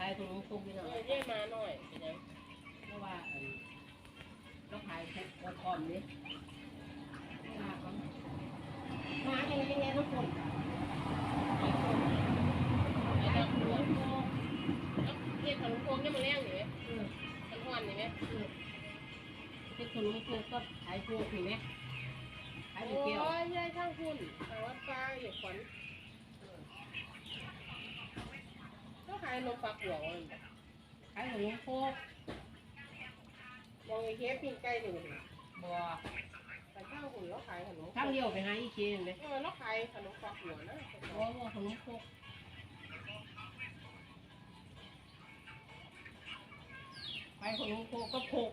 ที่ขายขนมครกนี่เอเนาะอเรียกมาหน่อยเป็นยังเพราะว่าเอิ่มเราขายครกกระทอมนี่มาเขามาเองยังไงทุกคนไอ้ดำหัวแล้วเรียกขนมโคงเนี่ยมันแรงหนิเออมันหวานหนิไหมเออเป็นขนมครกก็ขายครกเห็นไหมายนมฟักหัวมันขายหนมคกมองไอ้เคฟปิ้งไก่หนึ่งบ่แต่ช่างคุณแล้วขายขนมทางเดียวไปหาอีกเคนเลยเออแล้วขายขนมฟักหัวนะบ่บ่ขนมโคกไปขนมโคกก็โคก